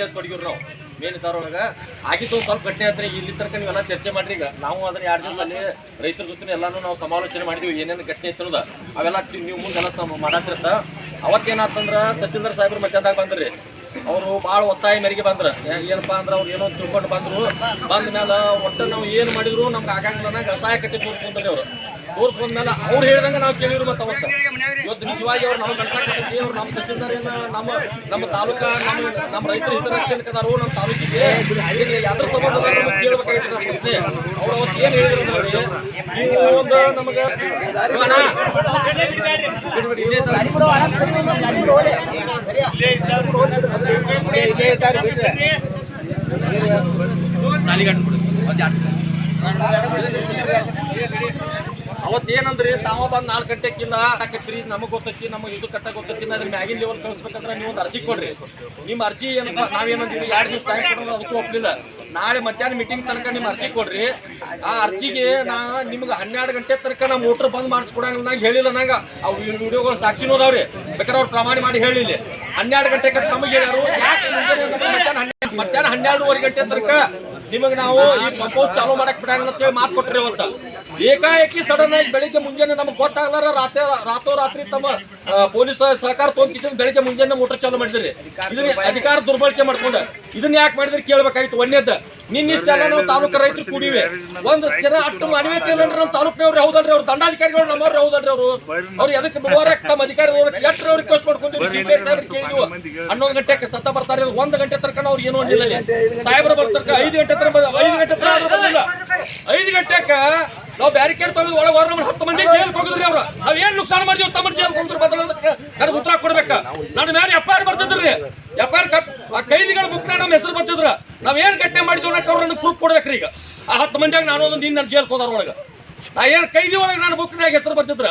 ದಿವಸ ಅಲ್ಲೇ ನಾವು. ಮೇನ್ ಒಳಗ. ಒಂದ್ ಸ್ವಲ್ಪ ಘಟನೆ ಆದ್ರೆ ಇಲ್ಲಿ ತನಕ ನೀವೆಲ್ಲ ಚರ್ಚೆ ಮಾಡ್ರಿ. ಈಗ ನಾವು ಅದನ್ನ ಎರಡು ದಿವಸ ಅಲ್ಲಿ ರೈತರ ಜೊತೆ ಎಲ್ಲಾನು ನಾವು ಸಮಾಲೋಚನೆ ಮಾಡಿದ್ವಿ. ಏನೇನು ಘಟನೆ ಇತ್ತು ಅವೆಲ್ಲ ನೀವು ಮುಂದೆಲ್ಲ ಸಮ ಮಾಡಾತಿರ್ತ ಅವತ್ತೇನಾತಂದ್ರ ತಹಸೀಲ್ದಾರ್ ಸಾಹೇಬ್ರ ಮಧ್ಯಾಹ್ನದಾಗ ಬಂದ್ರಿ. ಅವರು ಭಾಳ ಒತ್ತಾಯ ಮೇರೆಗೆ ಬಂದ್ರ. ಏನಪ್ಪಾ ಅಂದ್ರೆ ಅವ್ರು ಏನೋ ತಿಳ್ಕೊಂಡು ಬಂದ್ರು. ಬಂದ ಮೇಲೆ ಒಟ್ಟ ನಾವು ಏನು ಮಾಡಿದ್ರು ನಮ್ಗೆ ಆಗಂಗಿಲ್ಲ ಅಸಹಾಯಕತೆ ತೋರಿಸ್ಕೊಂತಾರೆ ಅವರು. ತೋರಿಸ್ಕೊಂಡ್ಮೇಲೆ ಅವ್ರು ಹೇಳಿದಂಗೆ ನಾವು ಕೇಳಿದ್ರು ಮತ್ತೆ ಅವತ್ತ. ಇವತ್ತು ನಿಜವಾಗಿ ಅವ್ರು ನಾವು ನಡ್ಸಾಕತ್ತಿ ಅವ್ರು ನಮ್ಮ ತಹಸೀಲ್ದಾರ್ ಏನ ನಮ್ಮ ನಮ್ಮ ತಾಲೂಕ ನಮ್ಮ ನಮ್ಮ ರೈತರ ಹಿತರಕ್ಷಣಕದಾರು ನಮ್ಮ ತಾಲೂಕಿಗೆ. ಅದ್ರ ಸಂಬಂಧ ಅದಾರ ನಮ್ಗೆ ಕೇಳ್ಬೇಕಾಗಿತ್ತು ನಮ್ಮ ಪ್ರಶ್ನೆ. ಅವ್ರು ಅವತ್ತು ಏನ್ ಹೇಳಿದ್ರು ನೀವು ಒಂದು ನಮಗೆ ಇಲ್ಲೇ ಇದ್ದಾರೆ. ಅವತ್ತೇನಂದ್ರಿ? ತಾವ ಬಂದು ನಾಲ್ಕು ಗಂಟೆಕ್ಕಿಲ್ಲ ಹಾಕತ್ರಿ ನಮಗೆ ಗೊತ್ತೈತಿ, ನಮಗೆ ಇದು ಕಟ್ಟ ಗೊತ್ತೈತಿ ಅದ್ರ ಮ್ಯಾಗಿನ ಲೆವೆಲ್ ಕಳಿಸ್ಬೇಕಂದ್ರೆ ನೀವು ಒಂದು ಅರ್ಜಿ ಕೊಡ್ರಿ. ನಿಮ್ಮ ಅರ್ಜಿ ಏನಪ್ಪ ನಾವೇನಂದಿರಿ ಎರಡು ದಿವಸ ಟೈಮ್ ಕೊಡೋದು, ಅದಕ್ಕೂ ಒಪ್ಪಲಿಲ್ಲ ನಾಳೆ ಮಧ್ಯಾಹ್ನ ಮೀಟಿಂಗ್ ತನಕ ನಿಮ್ಮ ಅರ್ಜಿ ಕೊಡ್ರಿ. ಆ ಅರ್ಜಿಗೆ ನಾ ನಿಮ್ಗೆ ಹನ್ನೆರಡು ಗಂಟೆ ತನಕ ನಾ ಮೋಟ್ರ್ ಬಂದ್ ಮಾಡಿಸ್ಕೊಡಂಗಿಲ್ಲ ನಂಗೆ ಹೇಳಿಲ್ಲ ನಂಗೆ. ಅವು ವಿಡಿಯೋಗಳು ಸಾಕ್ಷಿನೂ ಅದಾವ್ರಿ. ಬೇಕಾದ್ರೆ ಅವ್ರು ಪ್ರಮಾಣ ಮಾಡಿ ಹೇಳಿಲ್ಲ ಹನ್ನೆರಡು ಗಂಟೆಗೆ ನಮಗೆ ಹೇಳ್ಯಾರು. ಯಾಕೆ ಮಧ್ಯಾಹ್ನ ಮಧ್ಯಾಹ್ನ ಹನ್ನೆರಡುವರೆ ಗಂಟೆ ತನಕ ನಿಮಗೆ ನಾವು ಈ ಚಾಲೂ ಮಾಡಕ್ ಬಿಡಂಗಿಲ್ಲ ಅಂತೇಳಿ ಮಾತು ಕೊಟ್ರಿ ಅವತ್ತ. ಏಕಾಏಕಿ ಸಡನ್ ಆಗಿ ಬೆಳಿಗ್ಗೆ ಮುಂಜಾನೆ ನಮ್ಗೆ ಗೊತ್ತಾಗ್ಲಾರ ರಾತ್ರಿ ರಾತೋ ರಾತ್ರಿ ತಮ್ಮ ಪೊಲೀಸ್ ಸಹಕಾರ ತೊಗೊಂಡ್ಕಿಸಿ ಬೆಳಿಗ್ಗೆ ಮುಂಜಾನೆ ಮೋಟರ್ ಚಾಲೂ ಮಾಡಿದ್ರಿ. ಇದನ್ನ ಅಧಿಕಾರ ದುರ್ಬಳಕೆ ಮಾಡ್ಕೊಂಡು. ಇದನ್ನ ಯಾಕೆ ಮಾಡಿದ್ರಿ ಕೇಳ್ಬೇಕಾಗಿತ್ತು. ಒಂದೇದ ನಿನ್ನ ಇಷ್ಟೆಲ್ಲ ನಾವು ತಾಲೂಕ ರೈತರು ಕೂಡಿವೆ. ಒಂದ್ ಜನ ಅಟ್ಟು ಮಾನವೀಯತೆ ಇಲ್ಲ ನಮ್ಮ ತಾಲೂಕಿನವ್ರು ಹೌದಲ್ರಿ ಅವ್ರು? ದಂಡಾಧಿಕಾರಿಗಳು ನಮ್ಮವ್ರು ಹೌದಲ್ರಿ ಅವರು? ಅವ್ರು ಎದಕ್ಕೆ ಹೋರಾಕ ತಮ್ಮ ಅಧಿಕಾರಿ ಎಷ್ಟು ರಿಕ್ವೆಸ್ಟ್ ಮಾಡ್ಕೊಂಡಿವಿ ಸಿ ಪಿ ಎಸ್ ಸಾಹೇಬ್ರು ಕೇಳಿದ್ವು. ಹನ್ನೊಂದು ಗಂಟೆಗೆ ಸತ್ತ ಬರ್ತಾರೆ. ಒಂದು ಗಂಟೆ ತನಕ ಅವ್ರು ಏನು ಅಂದಿಲ್ಲ ಸಾಹೇಬ್ರ ಬರ್ತಾರ ಐದು ಗಂಟೆ ತರ ಬಂದ ಐದು ಗಂಟೆ ತನಕ ಆದ್ರೂ ಬಂದಿಲ್ಲ. ಐದು ಗಂಟೆಕ ನಾವು ಬ್ಯಾರಿಕೇಡ್ ತೊಳೆದು ಒಳಗೆ ಹೊರ ನಮ್ಮ ಹತ್ತು ಮಂದಿ ಜೈಲ್ ಹೋಗಿದ್ರಿ ಅವ್ರು. ನಾವ್ ಏನ್ ನುಕ್ಸಾನ ಮಾಡಿದ್ವಿ ತಮ್ಮ ಜೈಲ್ ಹೋಗಿದ್ರು ಬದಲ ನನಗೆ ಉತ್ತರ ಕೊಡ್ಬೇಕ? ನನ್ನ ಮೇಲೆ ಎಫ್ ಐ ಆರ್ ಬರ್ತದ್ರಿ. ಎಫ್ ಐ ಆರ್ ಆ ಕೈದಿಗಳ ಬುಕ್ ನಮ್ಮ ನಾವ್ ಏನ್ ಘಟನೆ ಮಾಡಿದ್ವಿ ಪ್ರೂಫ್ ಕೊಡ್ಬೇಕ್ರಿ ಈಗ. ಆ ಹತ್ತು ಮಂದಿಯಾಗ ನಾನು ಒಂದು ನಿನ್ನ ಜೇಲ್ ಹೋದಾರ ಒಳಗ ನಾ ಏನ್ ಕೈದಿ ಒಳಗ ನಾನು ಬುಕ್ನಾಗ ಹೆಸರು ಬರ್ತಿದ್ರ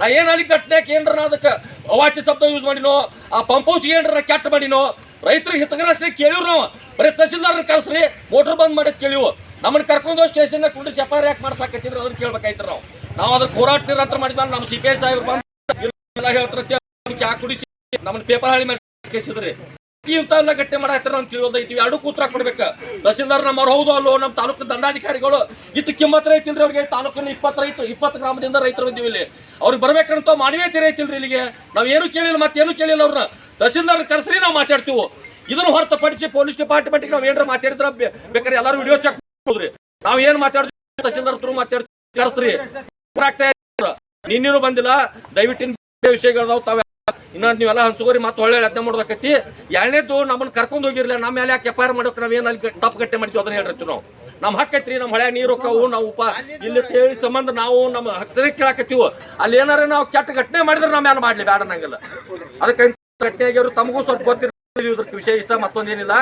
ನಾ ಏನ್ ಅಲ್ಲಿ ಘಟನೆಗೆ ಏನ್ರ ಅದಕ್ಕೆ ಅವಾಚ್ಯ ಶಬ್ದ ಯೂಸ್ ಮಾಡಿನೋ, ಆ ಪಂಪ್ ಹೌಸ್ ಏನ್ರ ಕೆಟ್ಟ ಮಾಡಿನೋ, ರೈತರಿಗೆ ಹಿತಕರಷ್ಟೇ ಕೇಳಿವ್ರು ನಾವು. ಬರೀ ತಹಸೀಲ್ದಾರ್ನ ಕರೆಸ್ರಿ ಮೋಟರ್ ಬಂದ್ ಮಾಡಿದ್ ಕೇಳಿವು. ನಮ್ಮನ್ನ ಕರ್ಕೊಂಡು ಸ್ಟೇಷನ್ ಕುಂಡ್ರಿಸಿ ಸೆಪಾರ್ ಯಾಕೆ ಮಾಡ್ಸಾಕತ್ತಿದ್ರೆ ಅದನ್ನ ಕೇಳ್ಬೇಕಾಯ್ತು ನಾವು. ನಾವು ಅದ್ರ ಹೋರಾಟ ನಿರಂತರ ಮಾಡಿದ್ಮೇಲೆ ನಮ್ಮ ಸಿ ಪಿ ಐ ಸಾಹೇಬ್ರು ಚಾ ಕುಡಿಸಿ ನಮ್ಮನ್ನ ಪೇಪರ್ ಹಾಳಿ ಮಾಡಿಸಿದ್ರಿ ಎಲ್ಲ ಗಟ್ಟಿ ಮಾಡಾಕ್ತಾರ ಅಂತ ತಿಳಿಯೋದೈತಿ ಎರಡು ಕೂತ್ರ ಕೊಡ್ಬೇಕ ತಹಸೀಲ್ದಾರ್ ನಮ್ಮ ಹೌದು ಅಲ್ಲೋ, ನಮ್ಮ ತಾಲೂಕು ದಂಡಾಧಿಕಾರಿಗಳು. ಇತ್ತು ಕಿಮ್ಮತ್ ಐತಿಲ್ರಿ ಅವ್ರಿಗೆ, ತಾಲೂಕಿನ ಇಪ್ಪತ್ತು ರೈತರು, ಇಪ್ಪತ್ತು ಗ್ರಾಮದಿಂದ ರೈತರು ಬಂದಿವಿ ಇಲ್ಲಿ. ಅವ್ರಿಗೆ ಬರ್ಬೇಕಂತ ಮಾನವೀಯತೆ ಐತಿಲ್ರಿ ಇಲ್ಲಿಗೆ. ನಾವ್ ಏನು ಕೇಳಿಲ್ಲ, ಮತ್ತೇನು ಕೇಳಿಲ್ಲ ಅವ್ರನ್ನ. ತಹಸೀಲ್ದಾರ್ ಕರೆಸ್ರಿ, ನಾವು ಮಾತಾಡ್ತೀವಿ. ಇದನ್ನು ಹೊರತುಪಡಿಸಿ ಪೊಲೀಸ್ ಡಿಪಾರ್ಟ್ಮೆಂಟ್ಗೆ ನಾವು ಏನಾರ ಮಾತಾಡಿದ್ರ ಬೇಕಾದ್ರೆ ಎಲ್ಲರೂ ವಿಡಿಯೋ ಚೆಕ್ ಮಾಡ್ಬೋದ್ರಿ. ನಾವ್ ಏನ್ ಮಾತಾಡ್ತೀವಿ, ತಹಸೀಲ್ದಾರ್ ತ್ರೂ ಮಾತಾಡ್ತೀವಿ, ಕರೆಸ್ರಿ. ನಿನ್ನೇನು ಬಂದಿಲ್ಲ ದಯವಿಟ್ಟು ವಿಷಯಗಳು ತಾವ ಇನ್ನ ನೀವೆಲ್ಲ ಹಂಚ್ಕೋರಿ ಮತ್ತೆ ಒಳ್ಳೆ ಅತ್ತೆ ಮಾಡೋದಕ್ಕೆ ಎರಡನೇದು ನಮ್ಮನ್ನ ಕರ್ಕೊಂಡು ಹೋಗಿರ್ಲಿಲ್ಲ ನಮ್ಮ ಮೇಲೆ ಯಾಕೆ ಎಫ್ ಮಾಡೋಕೆ ನಾವೇನು ಅಲ್ಲಿ ತಪ್ಪು ಗಟ್ಟೆ ಮಾಡ್ತೀವಿ ಅದನ್ನ ಹೇಳಿರ್ತೀವಿ ನಾವು. ನಮ್ಮ ಐತ್ರಿ ನಮ್ಮ ಹಳೆ ನೀರು ಹೋಕ್ಕವು ನಾವು ಉಪ ಇಲ್ಲಿ ಕೇಳಿ ಸಂಬಂಧ ನಾವು ನಮ್ಮ ಹತ್ತಿರ ಕೇಳಾಕತ್ತೀವಿ. ಅಲ್ಲಿ ಏನಾರ ನಾವು ಕೆಟ್ಟ ಘಟನೆ ಮಾಡಿದ್ರೆ ನಮ್ಮ ಮೇಲೆ ಮಾಡ್ಲಿ ಬೇಡ ನಂಗಿಲ್ಲ. ಅದಕ್ಕೆ ಘಟನೆ ಆಗಿರೋ ತಮಗೂ ಸ್ವಲ್ಪ ಗೊತ್ತಿರ ವಿಷಯ ಇಷ್ಟ ಮತ್ತೊಂದೇನಿಲ್ಲ